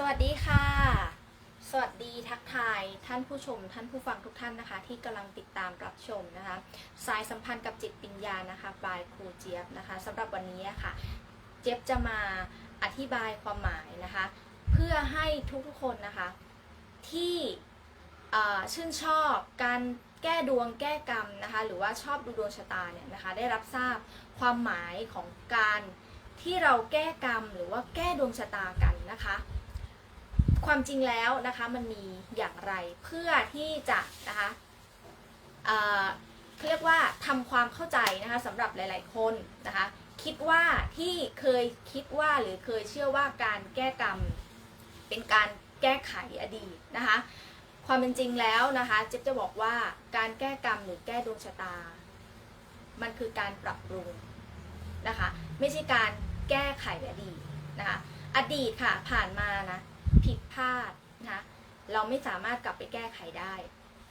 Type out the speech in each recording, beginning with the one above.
สวัสดีค่ะ สวัสดีทักทายท่านผู้ชม ท่านผู้ฟังทุกท่านนะคะ ที่กำลังติดตามรับชมนะคะ สายสัมพันธ์กับจิตวิญญานะคะบายครูเจี๊ยบนะคะสำหรับวันนี้อะค่ะ เจี๊ยบจะมาอธิบายความหมายนะคะ เพื่อให้ทุกๆคนนะคะ ที่ชื่นชอบการแก้ดวงแก้กรรมนะคะ หรือว่าชอบดูดวงชะตาเนี่ยนะคะ ได้รับทราบความหมายของการที่เราแก้กรรมหรือว่าแก้ดวงชะตากันนะคะ ความจริงแล้วนะคะมันมีอย่างไรเพื่อที่จะนะคะเขาเรียกว่าทำความเข้าใจนะคะสำหรับหลาย ๆ คนนะคะ คิดว่าที่เคยคิดว่าหรือเคยเชื่อว่าการแก้กรรมเป็นการแก้ไขอดีตนะคะ ความเป็นจริงแล้วนะคะเจ๊บจะบอกว่าการแก้กรรมหรือแก้ดวงชะตา มันคือการปรับปรุงนะคะ ไม่ใช่การแก้ไขอดีตนะคะ อดีตค่ะผ่านมานะ ผิดพลาดนะคะเราไม่สามารถกลับไปแก้ไขได้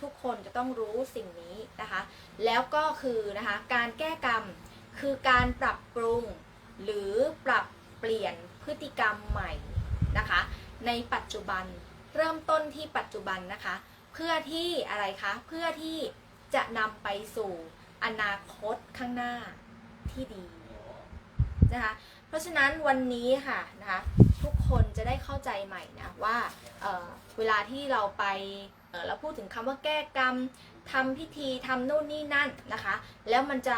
ทุกคนจะต้องรู้สิ่งนี้นะคะ แล้วก็คือนะคะการแก้กรรมคือการปรับปรุงหรือปรับเปลี่ยนพฤติกรรมใหม่นะคะ ในปัจจุบันเริ่มต้นที่ปัจจุบันนะคะ เพื่อที่อะไรคะเพื่อที่จะนำไปสู่อนาคตข้างหน้าที่ดีนะคะเพราะฉะนั้นวันนี้ค่ะนะคะ คนจะได้เข้าใจใหม่นะว่าเเวลาที่เราไปเเราพูดถึงคำว่าแก้กรรมทำพิธีทำนู่นนี่นั่นนะคะ แล้วมันจะ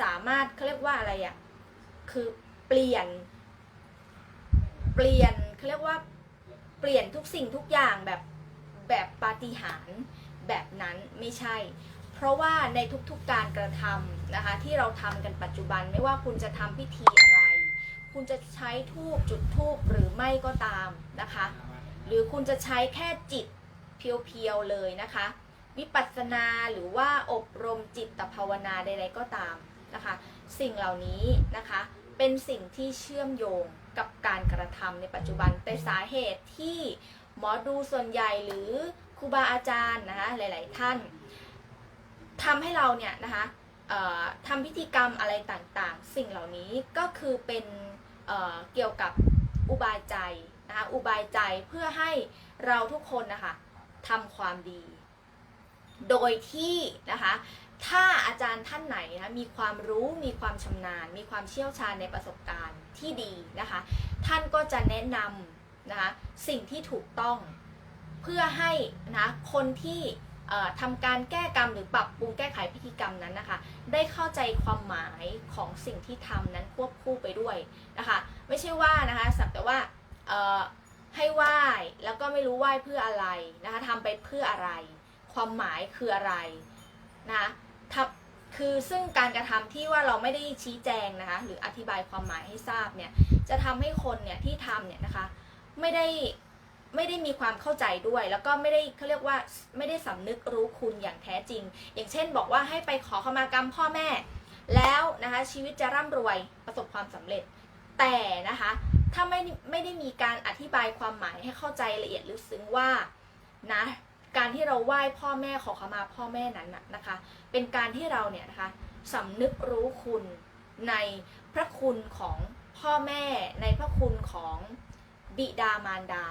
สามารถเขาเรียกว่าอะไรอะ่ะคือเปลี่ยน เปลี่ยนเขาเรียกว่าเปลี่ยนทุกสิ่งทุกอย่างแบบแบบปาฏิหาริย์แบบนั้นไม่ใช่ เพราะว่าในทุกๆการกระทำนะคะ ที่เราทำกันปัจจุบันไม่ว่าคุณจะทำพิธีอะไร คุณจะใช้ทูบจุดทูบหรือไม่ก็ตามนะคะ หรือคุณจะใช้แค่จิตเพียวๆเลยนะคะ วิปัสสนาหรือว่าอบรมจิตภาวนาใดๆก็ตามนะคะ สิ่งเหล่านี้นะคะเป็นสิ่งที่เชื่อมโยงกับการกระทำในปัจจุบันแต่สาเหตุที่หมอดูส่วนใหญ่หรือครูบาอาจารย์นะคะหลาย ๆ ท่านทำให้เราเนี่ยนะคะทำพิธีกรรมอะไรต่างๆ สิ่งเหล่านี้ก็คือเป็น เเกี่ยวกับอุบายใจนะคะอุบายใจเพื่อให้เราทุกคนนะคะทำความดี โดยที่นะคะถ้าอาจารย์ท่านไหนนะมีความรู้มีความชำนาญ มีความเชี่ยวชาญในประสบการณ์ที่ดีนะคะ ท่านก็จะแนะนำนะคะสิ่งที่ถูกต้องเพื่อให้นะคนที่ทำการแก้กรรมหรือปรับปรุงแก้ไข ได้เข้าใจความหมายของสิ่งที่ทำนั้นควบคู่ไปด้วยนะคะ ไม่ใช่ว่านะคะสักแต่ว่าเอ่อให้ไหว้แล้วก็ไม่รู้ไหว้เพื่ออะไรนะคะทำไปเพื่ออะไร ความหมายคืออะไรนะคะทับคือซึ่งการกระทำที่ว่าเราไม่ได้ชี้แจงนะคะหรืออธิบายความหมายให้ทราบเนี่ยจะทำให้คนเนี่ยที่ทำเนี่ยนะคะไม่ได้ ไม่ได้มีความเข้าใจด้วย แล้วก็ไม่ได้เขาเรียกว่าไม่ได้สำนึกรู้คุณอย่างแท้จริง อย่างเช่น บอกว่าให้ไปขอขมากรรมพ่อแม่ แล้วนะคะชีวิตจะร่ำรวยประสบความสำเร็จ แต่นะคะถ้าไม่ไม่ได้มีการอธิบายความหมายให้เข้าใจละเอียดลึกซึ้งว่านะการที่เราไหว้พ่อแม่ขอขมาพ่อแม่นั้นน่ะนะคะ เป็นการที่เราเนี่ยนะคะสำนึกรู้คุณในพระคุณของพ่อแม่ในพระคุณของบิดามารดา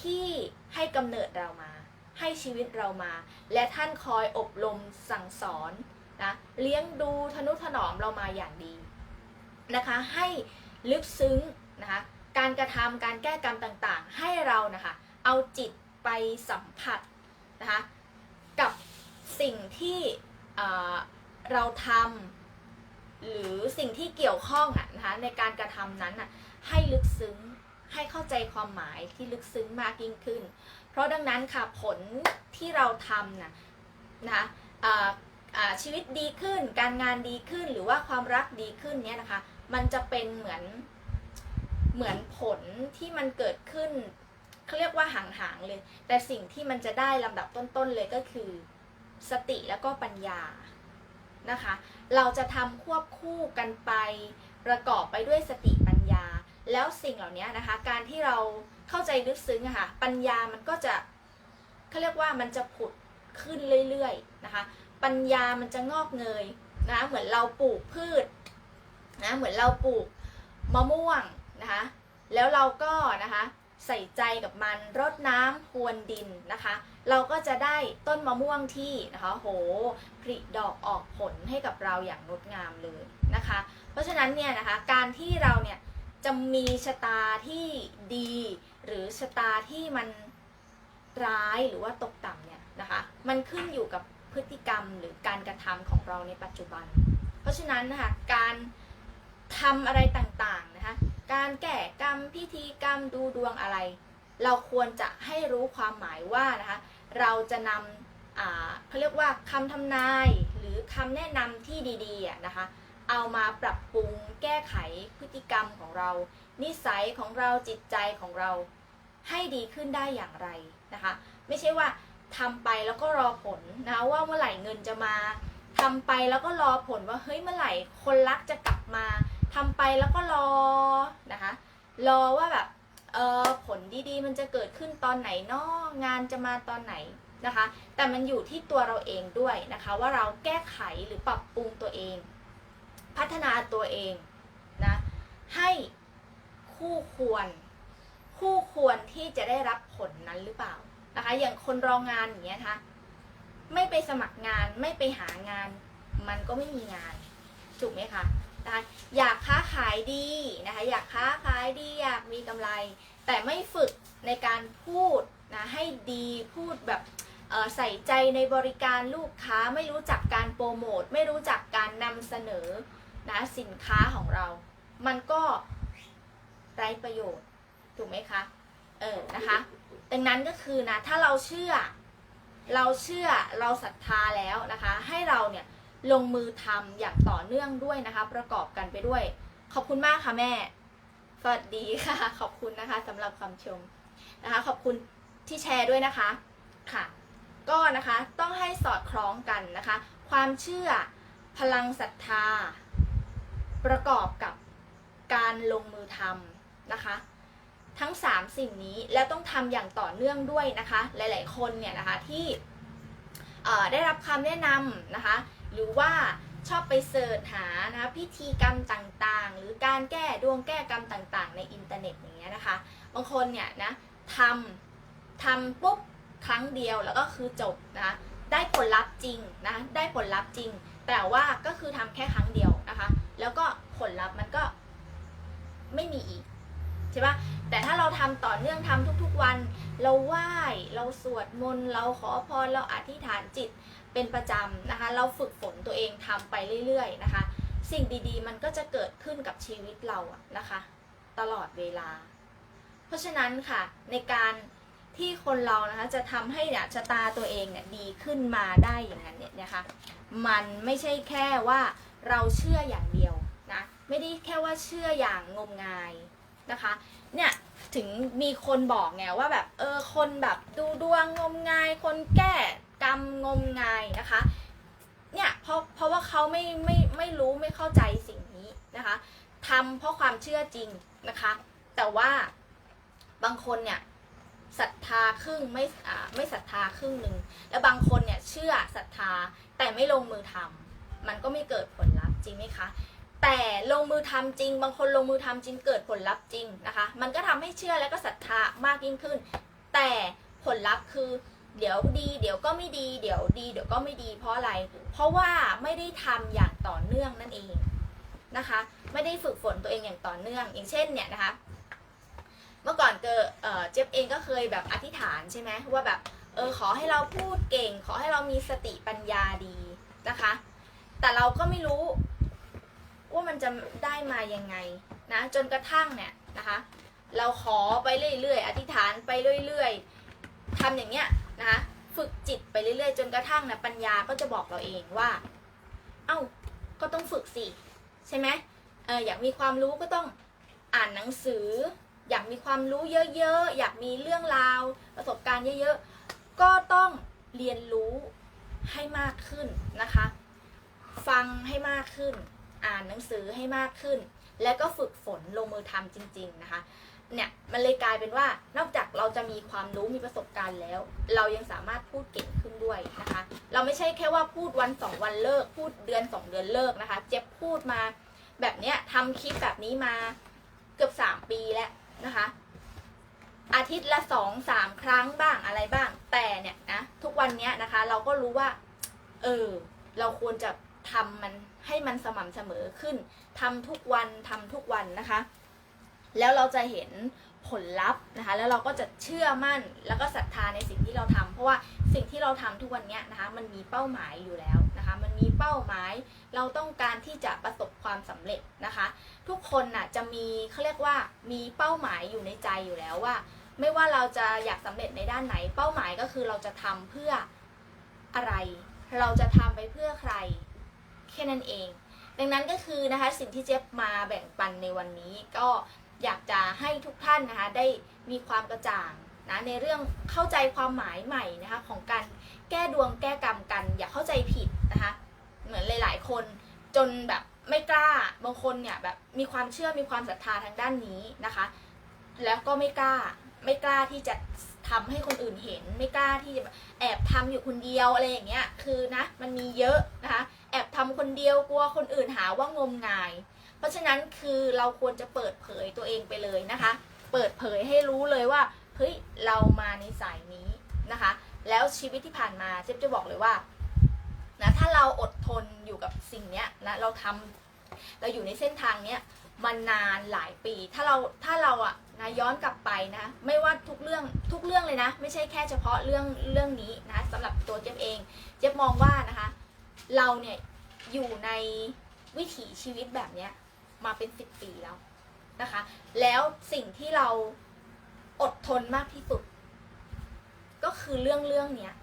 ที่ให้กำเนิดเรามา ให้ชีวิตเรามา และท่านคอยอบรมสั่งสอนนะเลี้ยงดูทนุถนอมเรามาอย่างดีนะคะ ให้ลึกซึ้งนะคะการกระทำการแก้กรรมต่างๆ ให้เรานะคะเอาจิตไปสัมผัสนะคะกับสิ่งที่เเราทำหรือสิ่งที่เกี่ยวข้องอะนะคะในการกระทำนั้นอะให้ลึกซึ้ง ให้เข้าใจความหมายที่ลึกซึ้งมากยิ่งขึ้น เพราะดังนั้นค่ะผลที่เราทำนะนะคะชีวิตดีขึ้น การงานดีขึ้นหรือว่าความรักดีขึ้นเนี่ยนะคะ มันจะเป็นเหมือนเหมือนผลที่มันเกิดขึ้นเขาเรียกว่าห่างๆเลย แต่สิ่งที่มันจะได้ลำดับต้นๆเลยก็คือ สติแล้วก็ปัญญานะคะ เราจะทำควบคู่กันไปประกอบไปด้วยสติปัญญา แล้วสิ่งเหล่านี้นะคะ การที่เราเข้าใจลึกซึ้งอะค่ะ ปัญญามันก็จะเขาเรียกว่ามันจะผุดขึ้นเรื่อยๆนะคะ ปัญญามันจะงอกเงยนะเหมือนเราปลูกพืชนะเหมือนเราปลูกมะม่วงนะคะ แล้วเราก็นะคะใส่ใจกับมันรดน้ำพรวนดินนะคะ เราก็จะได้ต้นมะม่วงที่นะคะโหผลิดอกออกผลให้กับเราอย่างงดงามเลยนะคะ เพราะฉะนั้นเนี่ยนะคะการที่เราเนี่ย จะมีชะตาที่ดี หรือชะตาที่มันร้ายหรือว่าตกต่ำเนี่ยนะคะ มันขึ้นอยู่กับพฤติกรรมหรือการกระทำของเราในปัจจุบัน เพราะฉะนั้นนะคะการทำอะไรต่างๆนะคะ การแก้กรรมพิธีกรรมดูดวงอะไร เราควรจะให้รู้ความหมายว่านะคะเราจะนำเขาเรียกว่าคำทำนายหรือคำแนะนำที่ดีๆนะคะ เอามาปรับปรุงแก้ไขพฤติกรรมของเรา นิสัยของเราจิตใจของเราให้ดีขึ้นได้อย่างไรนะคะ ไม่ใช่ว่าทำไปแล้วก็รอผลนะว่าเมื่อไหร่เงินจะมาทำไปแล้วก็รอผลว่าเฮ้ยเมื่อไหร่คนรักจะกลับมาทำไปแล้วก็รอนะคะรอว่าแบบเออผลดีๆ มันจะเกิดขึ้นตอนไหนเนาะงานจะมาตอนไหนนะคะ แต่มันอยู่ที่ตัวเราเองด้วยนะคะ ว่าเราแก้ไขหรือปรับปรุงตัวเอง พัฒนาตัวเองนะให้คู่ควร คู่ควรที่จะได้รับผลนั้นหรือเปล่านะคะอย่างคนรองงานอย่างเงี้ยนะคะไม่ไปสมัครงานไม่ไปหางาน มันก็ไม่มีงานถูกไหมคะนะอยากค้าขายดีนะคะอยากค้าขายดีอยากมีกำไร แต่ไม่ฝึกในการพูดนะให้ดีพูดแบบใส่ใจในบริการลูกค้าไม่รู้จักการโปรโมท ไม่รู้จักการนำเสนอ นะสินค้าของเรา มันก็ไร้ประโยชน์ถูกไหมคะ เออนะคะ ดังนั้นก็คือนะถ้าเราเชื่อ เราเชื่อเราศรัทธาแล้วนะคะ ให้เราเนี่ยลงมือทำอย่างต่อเนื่องด้วยนะคะ ประกอบกันไปด้วย ขอบคุณมากค่ะแม่ สวัสดีค่ะ ขอบคุณนะคะสำหรับคำชมนะคะ ขอบคุณที่แชร์ด้วยนะคะค่ะ ก็นะคะต้องให้สอดคล้องกันนะคะ ความเชื่อพลังศรัทธา ประกอบกับการลงมือทำนะคะ ทั้ง 3 สิ่งนี้แล้วต้องทำอย่างต่อเนื่องด้วยนะคะ หลาย ๆ คนเนี่ยนะคะที่ได้รับคำแนะนำนะคะ หรือว่าชอบไปเสิร์ชหานะคะพิธีกรรมต่างๆ หรือการแก้ดวงแก้กรรมต่างๆ ในอินเทอร์เน็ตอย่างเงี้ยนะคะ บางคนเนี่ยนะทำทำปุ๊บครั้งเดียวแล้วก็คือจบนะะได้ผลลัพธ์จริงนะได้ผลลัพธ์จริง แต่ว่าก็คือทำแค่ครั้งเดียวนะคะ แล้วก็ผลลัพธ์มันก็ไม่มีอีกใช่ปะแต่ถ้าเราทำต่อเนื่องทำทุกๆวัน เราไหว้เราสวดมนต์เราขอพรเราอธิษฐานจิตเป็นประจำนะคะ เราฝึกฝนตัวเองทำไปเรื่อยๆนะคะ สิ่งดีๆ มันก็จะเกิดขึ้นกับชีวิตเราอะนะคะ ตลอดเวลา เพราะฉะนั้นค่ะในการที่คนเรานะคะจะทำให้เนี่ยชะตาตัวเองเนี่ยดีขึ้นมาได้อย่างนั้นเนี่ยนะคะ มันไม่ใช่แค่ว่า เราเชื่ออย่างเดียวนะไม่ได้แค่ว่าเชื่ออย่างงมงายนะคะเนี่ยถึงมีคนบอกไงว่าแบบเออคนแบบดูดวงงมงาย คนแก้กรรมงมงายนะคะเนี่ยเพราะเพราะว่าเขาไม่ไม่ไม่รู้ไม่เข้าใจสิ่งนี้นะคะทำเพราะความเชื่อจริงนะคะ แต่ว่าบางคนเนี่ยศรัทธาครึ่งไม่อ่าไม่ศรัทธาครึ่งหนึ่งแล้วบางคนเนี่ยเชื่อศรัทธาแต่ไม่ลงมือทำมันก็ไม่เกิดผล จริงไหมคะ แต่ลงมือทำจริง บางคนลงมือทำจริงเกิดผลลัพธ์จริงนะคะ มันก็ทำให้เชื่อและก็ศรัทธามากยิ่งขึ้น แต่ผลลัพธ์คือเดี๋ยวดี เดี๋ยวก็ไม่ดี เดี๋ยวดี เดี๋ยวก็ไม่ดี เพราะอะไร เพราะว่าไม่ได้ทำอย่างต่อเนื่องนั่นเองนะคะ ไม่ได้ฝึกฝนตัวเองอย่างต่อเนื่อง อย่างเช่นเนี่ยนะคะ เมื่อก่อนเกิดเอ่อเจฟเองก็เคยแบบอธิษฐานใช่ไหมว่าแบบเออขอให้เราพูดเก่ง ขอให้เรามีสติปัญญาดีนะคะ แต่เราก็ไม่รู้ จะได้มายังไงนะจนกระทั่งเนี่ยนะคะ เราขอไปเรื่อยๆ อธิษฐานไปเรื่อยๆทำอย่างเงี้ยนะคะฝึกจิตไปเรื่อยๆ จนกระทั่งนะปัญญาก็จะบอกเราเองว่า เอ้าก็ต้องฝึกสิใช่ไหมเอออยากมีความรู้ก็ต้องอ่านหนังสือ อยากมีความรู้เยอะๆ อยากมีเรื่องราว ประสบการณ์เยอะๆ ก็ต้องเรียนรู้ให้มากขึ้นนะคะ ฟังให้มากขึ้น อ่านหนังสือให้มากขึ้น แล้วก็ฝึกฝนลงมือทำจริง ๆนะคะ เนี่ยมันเลยกลายเป็นว่านอกจากเราจะมีความรู้มีประสบการณ์แล้ว เรายังสามารถพูดเก่งขึ้นด้วยนะคะ เราไม่ใช่แค่ว่าพูดวันสองวันเลิก พูดเดือนสองเดือนเลิกนะคะ เจ็บพูดมาแบบเนี้ยทำคลิปแบบนี้มาเกือบสามปีแล้วนะคะ อาทิตย์ละสองสามครั้งบ้างอะไรบ้าง แต่เนี่ยนะทุกวันเนี้ยนะคะ เราก็รู้ว่า เออ เราควรจะ ทำมันให้มันสม่ำเสมอขึ้นทำทุกวันทำทุกวันนะคะ แล้วเราจะเห็นผลลัพธ์นะคะ แล้วเราก็จะเชื่อมั่นแล้วก็ศรัทธาในสิ่งที่เราทำเพราะว่าสิ่งที่เราทำทุกวันเนี้ยนะคะ มันมีเป้าหมายอยู่แล้วนะคะ มันมีเป้าหมาย เราต้องการที่จะประสบความสำเร็จนะคะ ทุกคนน่ะจะมีเขาเรียกว่ามีเป้าหมายอยู่ในใจอยู่แล้วว่า ไม่ว่าเราจะอยากสำเร็จในด้านไหน เป้าหมายก็คือเราจะทำเพื่ออะไร เราจะทำไปเพื่อใคร แค่นั้นเอง ดังนั้นก็คือนะคะสิ่งที่เจ๊บมาแบ่งปันในวันนี้ก็อยากจะให้ทุกท่านนะคะได้มีความกระจ่างนะในเรื่องเข้าใจความหมายใหม่นะคะของการแก้ดวงแก้กรรมกัน อย่าเข้าใจผิดนะคะเหมือนหลาย ๆ คนจนแบบไม่กล้าบางคนเนี่ยแบบมีความเชื่อมีความศรัทธาทางด้านนี้นะคะ แล้วก็ไม่กล้าไม่กล้าที่จะ ทำให้คนอื่นเห็นไม่กล้าที่จะแอบทำอยู่คนเดียวอะไรอย่างเงี้ยคือนะมันมีเยอะนะคะแอบทำคนเดียวกลัวคนอื่นหาว่างมงาย เพราะฉะนั้นคือเราควรจะเปิดเผยตัวเองไปเลยนะคะ เปิดเผยให้รู้เลยว่าเฮ้ยเรามาในสายนี้นะคะ แล้วชีวิตที่ผ่านมาเจ๊จะบอกเลยว่านะถ้าเราอดทนอยู่กับสิ่งเนี้ยนะเราทำเราอยู่ในเส้นทางเนี้ยมานานหลายปี ถ้าเราถ้าเราอะ นะย้อนกลับไปนะไม่ว่าทุกเรื่องทุกเรื่องเลยนะ ไม่ใช่แค่เฉพาะเรื่องเรื่องนี้นะสำหรับตัวเจ๊บเอง เจ๊บมองว่านะคะ เราเนี่ยอยู่ในวิถีชีวิตแบบเนี้ยมาเป็นสิบปีแล้วนะคะ แล้วสิ่งที่เราอดทนมากที่สุด ก็คือเรื่องเรื่องเนี้ย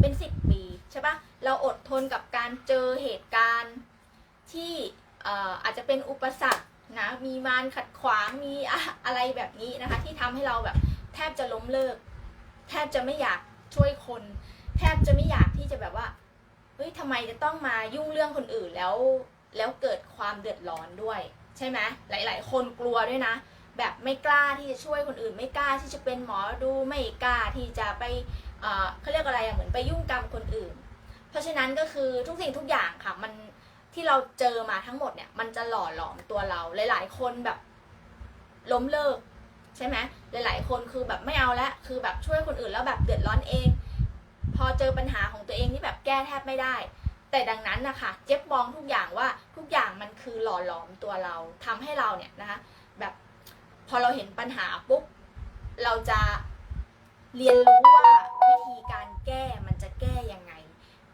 เป็นสิบปีใช่ปะเราอดทนกับการเจอเหตุการณ์ที่อาจจะเป็นอุปสรรค นะมีมารขัดขวางมีอะไรแบบนี้นะคะ ที่ทำให้เราแบบแทบจะล้มเลิก แทบจะไม่อยากช่วยคน แทบจะไม่อยากที่จะแบบว่าเฮ้ยทำไมจะต้องมายุ่งเรื่องคนอื่นแล้วแล้วเกิดความเดือดร้อนด้วย ใช่ไหมหลาย ๆ คนกลัวด้วยนะ แบบไม่กล้าที่จะช่วยคนอื่น ไม่กล้าที่จะเป็นหมอดูไม่กล้าที่จะไปเอ่อเขาเรียกอะไรอะเหมือนไปยุ่งกรรมคนอื่น เพราะฉะนั้นก็คือทุกสิ่งทุกอย่างค่ะมัน ที่เราเจอมาทั้งหมดเนี่ย มันจะหล่อหลอมตัวเรา หลาย ๆ คนแบบล้มเลิกใช่ไหมหลาย ๆ คนคือแบบไม่เอาแล้วคือแบบช่วยคนอื่นแล้วแบบเดือดร้อนเอง พอเจอปัญหาของตัวเองที่แบบแก้แทบไม่ได้ แต่ดังนั้นนะคะเจ๊บมองทุกอย่างว่าทุกอย่างมันคือหล่อหลอมตัวเราทำให้เราเนี่ยนะคะแบบพอเราเห็นปัญหาปุ๊บเราจะเรียนรู้ว่าวิธีการแก้มันจะแก้ยังไง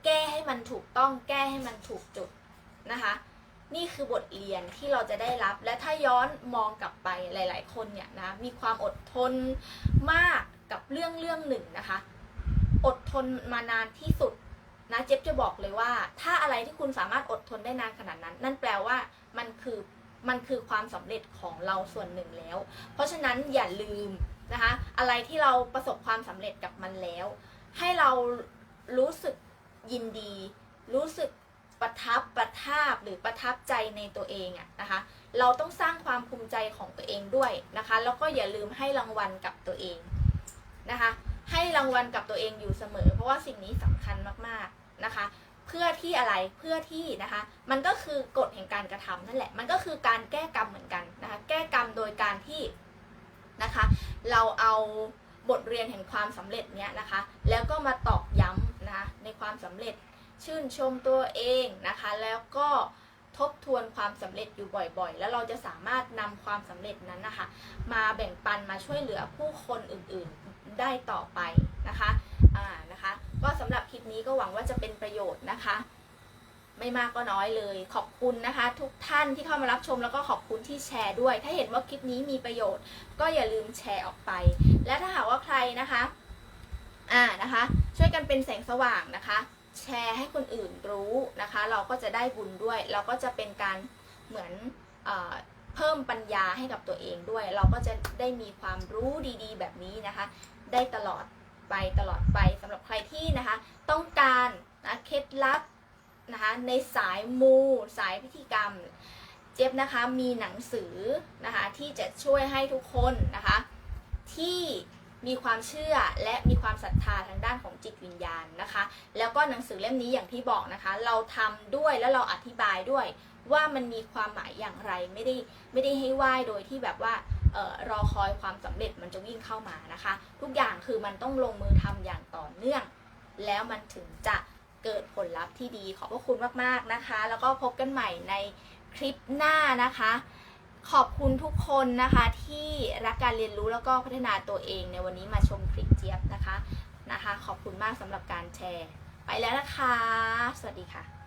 แก้ให้มันถูกต้องแก้ให้มันถูกจุด นะคะ นี่คือบทเรียนที่เราจะได้รับ และถ้าย้อนมองกลับไปหลาย ๆ คนเนี่ยนะมีความอดทนมากกับเรื่องเรื่องหนึ่งนะคะ อดทนมานานที่สุดนะเจ๊บจะบอกเลยว่า ถ้าอะไรที่คุณสามารถอดทนได้นานขนาดนั้น นั่นแปลว่ามันคือมันคือความสำเร็จของเราส่วนหนึ่งแล้ว เพราะฉะนั้นอย่าลืมนะคะ อะไรที่เราประสบความสำเร็จกับมันแล้ว ให้เรารู้สึกยินดี รู้สึก ประทับประทาบหรือประทับใจในตัวเองอะนะคะ เราต้องสร้างความภูมิใจของตัวเองด้วยนะคะ แล้วก็อย่าลืมให้รางวัลกับตัวเองนะคะ ให้รางวัลกับตัวเองอยู่เสมอ เพราะว่าสิ่งนี้สำคัญมากๆนะคะ เพื่อที่อะไรเพื่อที่นะคะ มันก็คือกฎแห่งการกระทำนั่นแหละ มันก็คือการแก้กรรมเหมือนกันนะคะ แก้กรรมโดยการที่นะคะ เราเอาบทเรียนแห่งความสำเร็จเนี้ยนะคะ แล้วก็มาตอกย้ำนะคะในความสำเร็จ ชื่นชมตัวเองนะคะ แล้วก็ทบทวนความสำเร็จอยู่บ่อยๆ แล้วเราจะสามารถนำความสำเร็จนั้นนะคะ มาแบ่งปันมาช่วยเหลือผู้คนอื่นๆได้ต่อไปนะคะอ่านะคะ ก็สำหรับคลิปนี้ก็หวังว่าจะเป็นประโยชน์นะคะ ไม่มากก็น้อยเลย ขอบคุณนะคะ ทุกท่านที่เข้ามารับชมแล้วก็ขอบคุณที่แชร์ด้วย ถ้าเห็นว่าคลิปนี้มีประโยชน์ ก็อย่าลืมแชร์ออกไป และถ้าหากว่าใครนะคะอ่านะคะ ช่วยกันเป็นแสงสว่างนะคะ แชร์ให้คนอื่นรู้นะคะ เราก็จะได้บุญด้วย เราก็จะเป็นการเหมือนเอเพิ่มปัญญาให้กับตัวเองด้วย เราก็จะได้มีความรู้ดีๆ แบบนี้นะคะ ได้ตลอดไปตลอดไปสำหรับใครที่นะคะ ต้องการนะเคล็ดลับนะคะในสายมูสายพิธีกรรม เจี๊ยบนะคะมีหนังสือนะคะที่จะช่วยให้ทุกคนนะคะที่ มีความเชื่อและมีความศรัทธาทางด้านของจิตวิญญาณนะคะ แล้วก็หนังสือเล่มนี้อย่างที่บอกนะคะ เราทำด้วยแล้วเราอธิบายด้วย ว่ามันมีความหมายอย่างไรไม่ได้ไม่ได้ให้ไหว้โดยที่แบบว่าเออรอคอยความสำเร็จมันจะวิ่งเข้ามานะคะ ทุกอย่างคือมันต้องลงมือทำอย่างต่อเนื่อง แล้วมันถึงจะเกิดผลลัพธ์ที่ดีขอบพระคุณมากๆนะคะ แล้วก็พบกันใหม่ในคลิปหน้านะคะ ขอบคุณทุกคนนะคะที่รักการเรียนรู้แล้วก็พัฒนาตัวเองในวันนี้มาชมคลิปเจี๊ยบนะคะนะคะ ขอบคุณมากสำหรับการแชร์ ไปแล้วนะคะ สวัสดีค่ะ